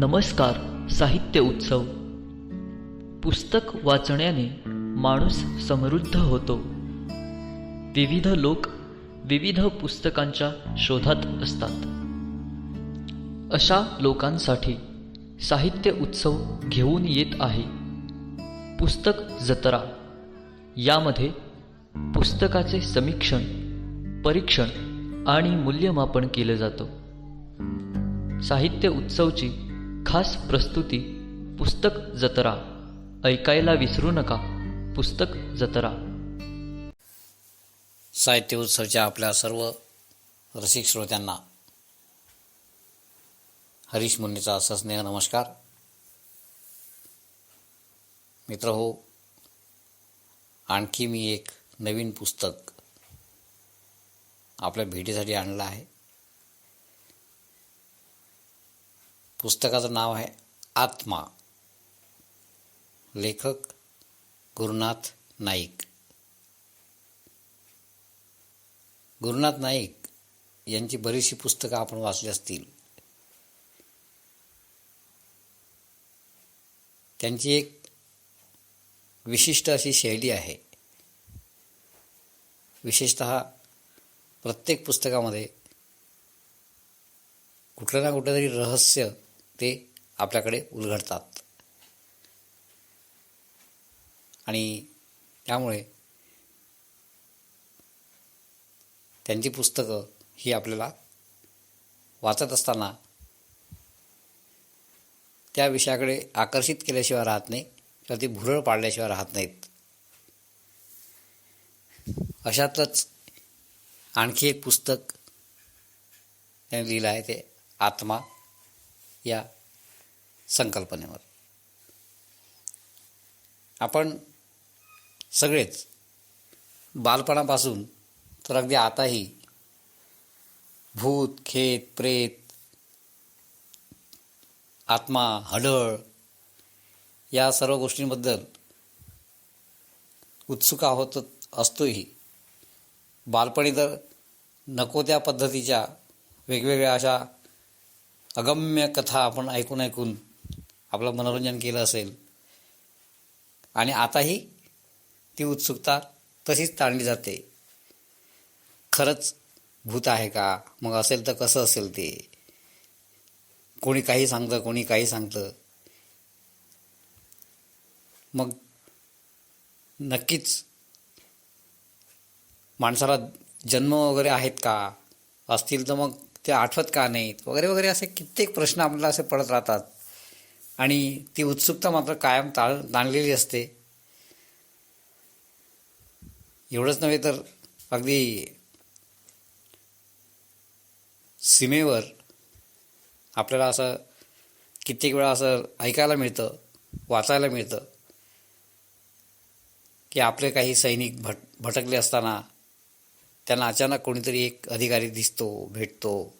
नमस्कार साहित्य उत्सव. पुस्तक वाचण्याने माणूस समृद्ध होतो. विविध लोक विविध पुस्तकांच्या शोधात असतात. अशा लोकांसाठी साहित्य उत्सव घेऊन येत आहे. पुस्तक जत्रा. यामध्ये पुस्तकाचे समीक्षण परीक्षण आणि मूल्यमापन केलं जातं. साहित्य उत्सवची खास प्रस्तुती पुस्तक जत्रा. ऐकायला विसरू नका. पुस्तक जत्रा. साहित्य उत्सवच्या आपल्या सर्व रसिक श्रोत्यांना हरीश मुन्नीचा सस्नेह नमस्कार. मित्र हो आणखी मी एक नवीन पुस्तक आपल्या भेटीसाठी आणलं आहे. पुस्तकाचं नाव आहे आत्मा. लेखक गुरुनाथ नाईक. गुरुनाथ नाईक यांची बरीचशी पुस्तकं आपण वाचली असतील. त्यांची एक विशिष्ट अशी शैली आहे. विशेषत प्रत्येक पुस्तकामध्ये कुठलं ना कुठलं तरी रहस्य ते आपल्याकडे उलगडतात. आणि त्यामुळे त्यांची पुस्तकं ही आपल्याला वाचत असताना त्या विषयाकडे आकर्षित केल्याशिवाय राहत नाही किंवा ती भुरळ पाडल्याशिवाय राहत नाहीत. अशातच आणखी एक पुस्तक त्यांनी लिहिलं आहे ते आत्मा. या संकल्पनेवर. आपण सगळेच बालपणापासून तर अगदी आताही भूत खेत प्रेत आत्मा हडळ या सर्व गोष्टींबद्दल उत्सुक आहोत असतोही. बालपणी तर नको त्या पद्धतीच्या वेगवेगळ्या अशा अगम्य कथा आपण ऐकून ऐकून आपलं मनोरंजन केलं असेल. आणि आताही ती उत्सुकता तशीच ताणली जाते. खरंच भूत आहे का? मग असेल तर कसं असेल ते? कोणी काही सांगतं कोणी काही सांगतं. मग नक्कीच माणसाला जन्म वगैरे आहेत का? असतील तर मग ते आठवत का नाहीत? वगैरे वगैरे असे कित्येक प्रश्न आपल्याला असे पडत राहतात. आणि ती उत्सुकता मात्र कायम ताळ ताणलेली असते. एवढंच नव्हे तर अगदी सीमेवर आपल्याला असं कित्येक वेळा असं ऐकायला मिळतं वाचायला मिळतं की आपले काही सैनिक भट भटकले असताना त्यांना अचानक कोणीतरी एक अधिकारी दिसतो भेटतो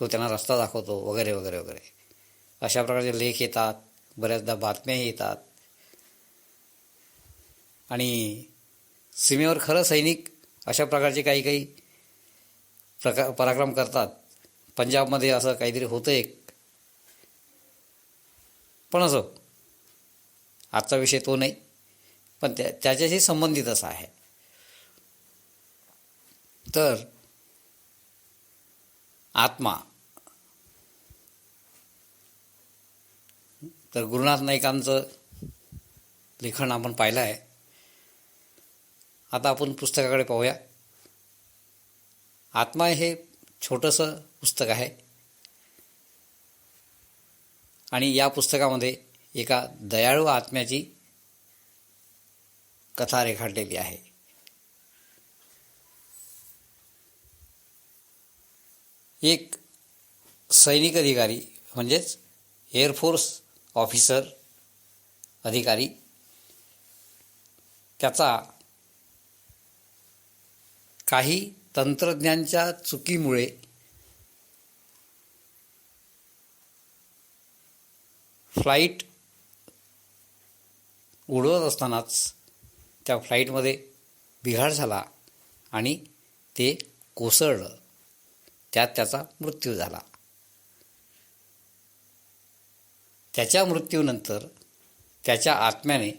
तो त्यांना रस्ता दाखवतो वगैरे वगैरे वगैरे. अशा प्रकारचे लेख येतात बऱ्याचदा बातम्याही येतात. आणि सीमेवर खरं सैनिक अशा प्रकारचे काही काही प्रका पराक्रम करतात. पंजाबमध्ये असं काहीतरी होतं एक. पण असो आजचा विषय तो नाही. पण त्या त्याच्याशी संबंधित असा आहे. तर आत्मा. तर गुरुनाथ नाईकांचं लेखन आपण पाहिलं आहे. आता आपण पुस्तकाकडे पाहूया. आत्मा हे छोटंसं पुस्तक आहे. आणि या पुस्तकामध्ये एका दयाळू आत्म्याची कथा रेखाटलेली आहे. एक सैनिक अधिकारी म्हणजेच एअरफोर्स ऑफिसर अधिकारी त्याचा काही तंत्रज्ञांच्या चुकीमुळे फ्लाईट उडवत असतानाच त्या फ्लाईटमध्ये बिघाड झाला आणि ते कोसळलं. त्यात त्याचा मृत्यू झाला. त्याच्या मृत्यूनंतर त्याच्या आत्म्याने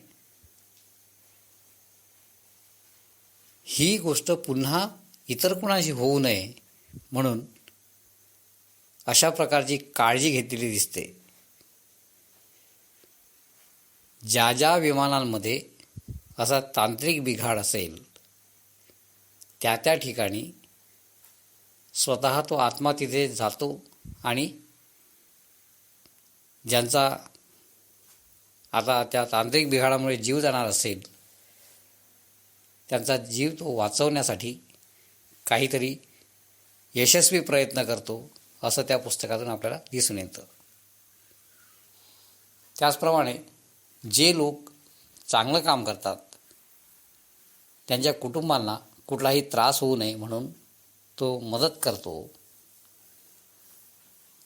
ही गोष्ट पुन्हा इतर कुणाशी होऊ नये म्हणून अशा प्रकारची काळजी घेतलेली दिसते. ज्या ज्या विमानांमध्ये असा तांत्रिक बिघाड असेल त्या त्या ठिकाणी स्वतः तो आत्मा तिथे जातो आणि ज्यांचा आता त्या तांत्रिक बिघाडामुळे जीव जाणार असेल त्यांचा जीव तो वाचवण्यासाठी काहीतरी यशस्वी प्रयत्न करतो असं त्या पुस्तकातून आपल्याला दिसून येतं. त्याचप्रमाणे जे लोक चांगलं काम करतात त्यांच्या कुटुंबांना कुठलाही त्रास होऊ नये म्हणून तो मदत करतो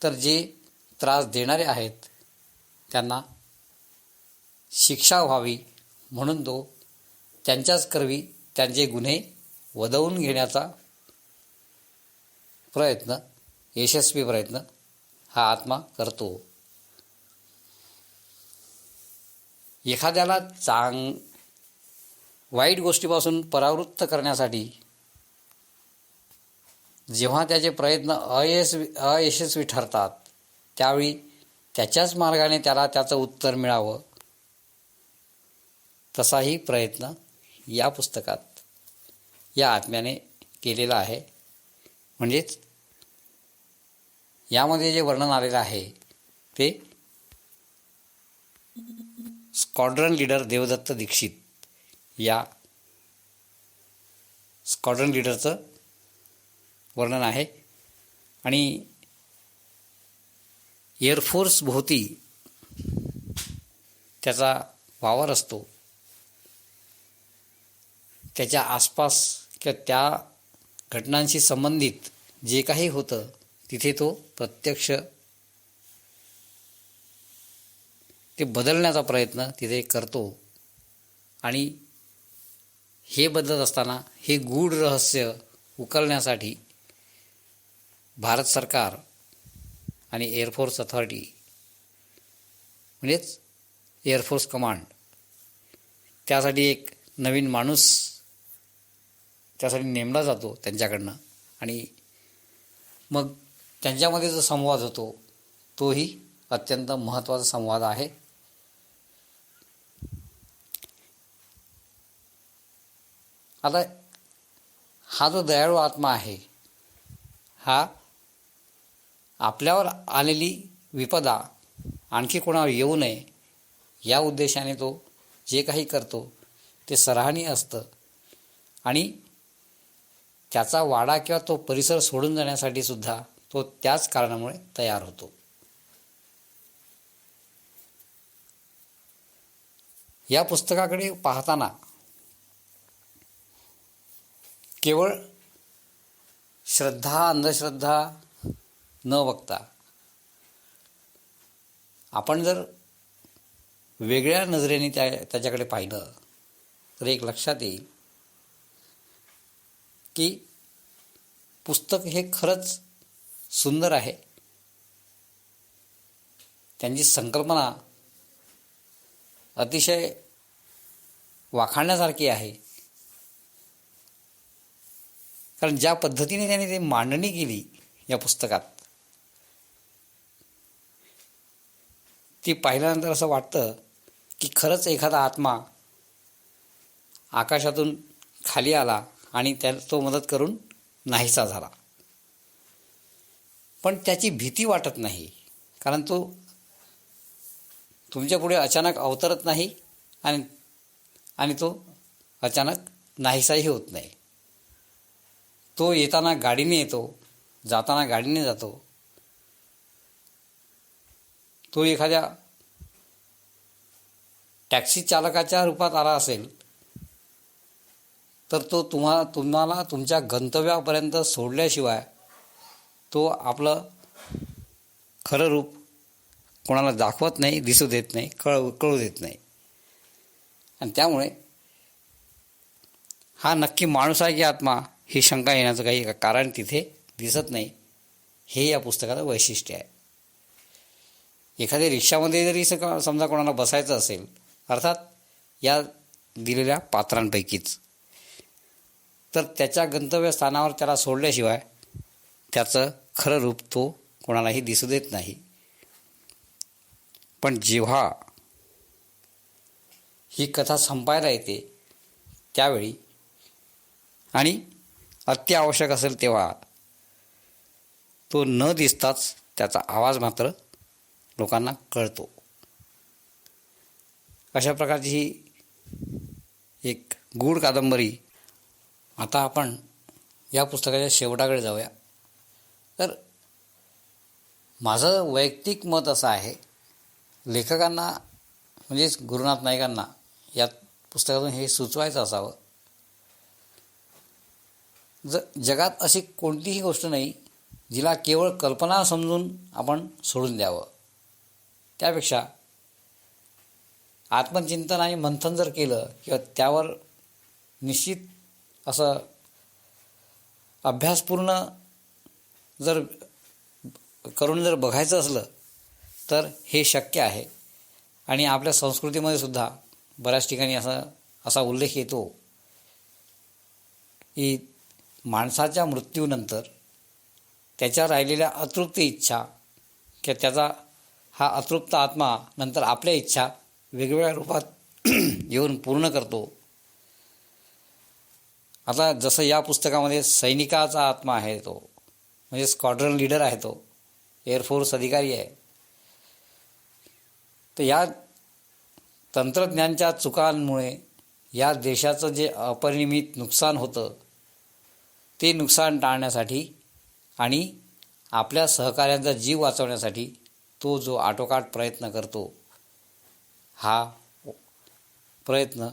तर जे त्रास देणारे आहेत त्यांना शिक्षा व्हावी म्हणून तो त्यांच्याच करवी त्यांचे गुन्हे वदवून घेण्याचा प्रयत्न यशस्वी प्रयत्न हा आत्मा करतो. एखाद्याला चांग वाईट गोष्टीपासून परावृत्त करण्यासाठी जेव्हा त्याचे प्रयत्न अयशस्वी अयशस्वी ठरतात त्यावेळी त्याच्याच मार्गाने त्याला त्याचं उत्तर मिळावं. तसाही प्रयत्न या पुस्तकात या आत्म्याने केलेला आहे. म्हणजेच यामध्ये जे वर्णन आलेलं आहे ते स्क्वॉड्रन लीडर देवदत्त दीक्षित या स्क्वॉड्रन लीडरचं वर्णन आहे. आणि एअरफोर्स भोवती त्याचा वावर असतो. त्याच्या आसपास किंवा त्या घटनांशी संबंधित जे काही होतं तिथे तो प्रत्यक्ष ते बदलण्याचा प्रयत्न तिथे करतो. आणि हे बदलत असताना हे गूढ रहस्य उकलण्यासाठी भारत सरकार आणि एअरफोर्स अथॉरिटी म्हणजेच एअरफोर्स कमांड त्यासाठी एक नवीन माणूस त्यासाठी नेमला जातो त्यांच्याकडनं. आणि मग त्यांच्यामध्ये जो संवाद होतो तोही अत्यंत महत्त्वाचा संवाद आहे. आता हा जो दयाळू आत्मा आहे हा आपल्यावर आलेली विपदा आणखी कोणावर येऊ नये या उद्देशाने तो जे काही करतो ते सराहनीय असतं. आणि त्याचा वाडा किंवा तो परिसर सोडून जाण्यासाठी सुद्धा तो त्याच कारणामुळे तयार होतो. या पुस्तकाकडे पाहताना केवळ श्रद्धा अंधश्रद्धा न बघता आपण जर वेगळ्या नजरेने त्या त्याच्याकडे पाहिलं तर एक लक्षात येईल की पुस्तक हे खरंच सुंदर आहे. त्यांची संकल्पना अतिशय वाखाणण्यासारखी आहे. कारण ज्या पद्धतीने त्यांनी ते मांडणी केली या पुस्तकात ती पाहिल्यानंतर असं वाटतं की खरंच एखादा आत्मा आकाशातून खाली आला आणि त्या तो मदत करून नाहीसा झाला. पण त्याची भीती वाटत नाही कारण तो तुमच्यापुढे अचानक अवतरत नाही आणि आणि तो अचानक नाहीसाही होत नाही. तो येताना गाडीने येतो जाताना गाडीने जातो तो एखाद्या टॅक्सी चालकाच्या रूपात आला असेल तर तो तुम्हा तुम्हाला तुमच्या गंतव्यापर्यंत सोडल्याशिवाय तो आपलं खरं रूप कोणाला दाखवत नाही दिसू देत नाही कळ कळू देत नाही. आणि त्यामुळे हा नक्की माणूस आहे की आत्मा ही शंका येण्याचं काही कारण तिथे दिसत नाही. हे या पुस्तकाचं वैशिष्ट्य आहे. एखाद्या रिक्षामध्ये जरी सका समजा कोणाला बसायचं असेल अर्थात या दिलेल्या पात्रांपैकीच तर त्याच्या गंतव्यस्थानावर त्याला सोडल्याशिवाय त्याचं खरं रूप तो कोणालाही दिसू देत नाही. पण जेव्हा ही कथा संपायला येते त्यावेळी आणि अत्यावश्यक असेल तेव्हा तो न दिसताच त्याचा आवाज मात्र लोकांना कळतो. अशा प्रकारची ही एक गूढ कादंबरी आता आपण या पुस्तकाच्या शेवटाकडे जाऊया. तर माझं वैयक्तिक मत असं आहे लेखकांना म्हणजेच गुरुनाथ नाईकांना या पुस्तकातून हे सुचवायचं असावं. ज जगात अशी कोणतीही गोष्ट नाही जिला केवळ कल्पना समजून आपण सोडून द्यावं. त्यापेक्षा आत्मचिंतन आणि मंथन जर केलं किंवा त्यावर निश्चित असं अभ्यासपूर्ण जर करून जर बघायचं असलं तर हे शक्य आहे. आणि आपल्या संस्कृतीमध्ये सुद्धा बऱ्याच ठिकाणी असा असा उल्लेख येतो की माणसाच्या मृत्यूनंतर त्याच्या राहिलेल्या अतृप्त इच्छा किंवा त्याचा हा अतृप्त आत्मा नंतर आपल्या इच्छा वेगवेगळ्या रूपात येऊन पूर्ण करतो. आता जसं या पुस्तकामध्ये सैनिकाचा आत्मा आहे तो म्हणजे स्क्वाड्रन लीडर आहे तो एअरफोर्स अधिकारी आहे. तर या तंत्रज्ञानच्या चुकांमुळे या देशाचं जे अपरिमित नुकसान होतं ते नुकसान टाळण्यासाठी आणि आपल्या सहकाऱ्यांचा जीव वाचवण्यासाठी तो जो आटोकाट प्रयत्न करतो हा प्रयत्न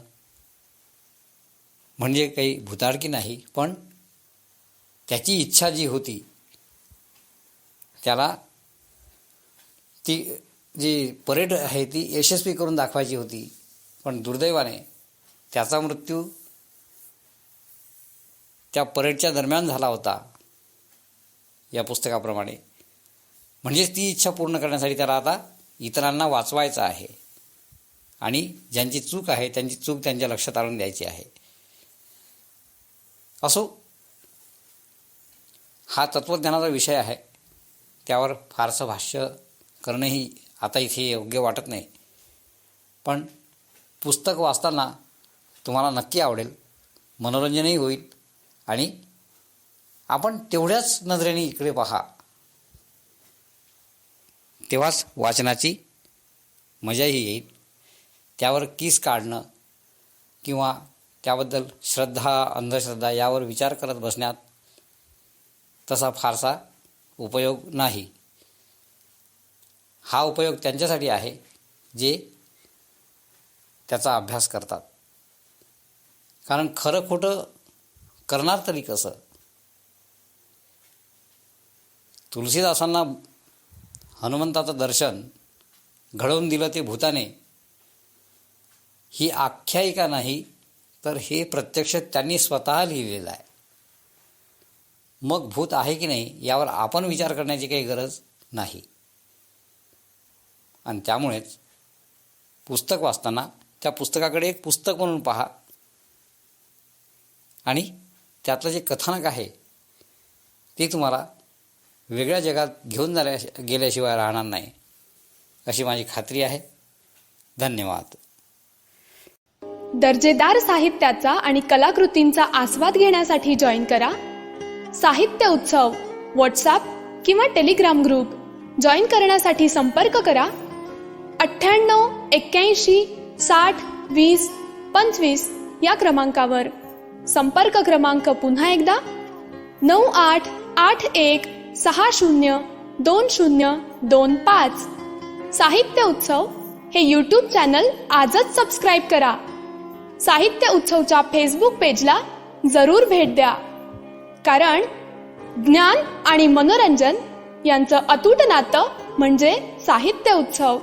म्हणजे काही भुताडकी नाही पण त्याची इच्छा जी होती त्याला ती जी परेड आहे ती यशस्वी करून दाखवायची होती. पण दुर्दैवाने त्याचा मृत्यू त्या परेडच्या दरम्यान झाला होता या पुस्तकाप्रमाणे. म्हणजेच ती इच्छा पूर्ण करण्यासाठी त्याला आता इतरांना वाचवायचं आहे. आणि ज्यांची चूक आहे त्यांची चूक त्यांच्या लक्षात आणून द्यायची आहे. असो हा तत्त्वज्ञानाचा विषय आहे. त्यावर फारसं भाष्य करणंही आता इथे योग्य वाटत नाही. पण पुस्तक वाचताना तुम्हाला नक्की आवडेल मनोरंजनही होईल आणि आपण तेवढ्याच नजरेने इकडे पहा. तेव्हाच वाचनाची मजाही येईल. त्यावर किस काढणं किंवा त्याबद्दल श्रद्धा अंधश्रद्धा यावर विचार करत बसण्यात तसा फारसा उपयोग नाही. हा उपयोग त्यांच्यासाठी आहे जे त्याचा अभ्यास करतात. कारण खरं खोटं करणार तरी कसं? तुलसीदासांना हनुमंताचं दर्शन घडवून दिलं ते भूताने ही आख्यायिका नाही तर हे प्रत्यक्ष त्यांनी स्वतः लिहिलेलं आहे. मग भूत आहे की नाही यावर आपण विचार करण्याची काही गरज नाही. आणि त्यामुळेच पुस्तक वाचताना त्या पुस्तकाकडे एक पुस्तक म्हणून पहा. आणि त्यातलं जे कथानक आहे ते तुम्हाला वेगळ्या जगात घेऊन जाल्या गेल्याशिवाय राहणार नाही. अशी माझी खात्री आहे. धन्यवाद. दर्जेदार साहित्याचा आणि कलाकृतींचा आस्वाद घेण्यासाठी जॉईन करा. साहित्य उत्सव व्हॉट्सअप किंवा टेलिग्राम ग्रुप. जॉईन करण्यासाठी संपर्क करा. अठ्ठ्याण्णव एक्क्याऐंशी साठ वीस पंचवीस या क्रमांकावर. संपर्क क्रमांक पुन्हा एकदा. नऊ आठ आठ एक सहा शून्य दोन शून्य दोन पाच. साहित्य उत्सव हे यूट्यूब चॅनल आजच सबस्क्राईब करा. साहित्य उत्सवच्या फेसबुक पेजला जरूर भेट द्या. कारण ज्ञान आणि मनोरंजन यांचं अतूट नातं म्हणजे साहित्य उत्सव.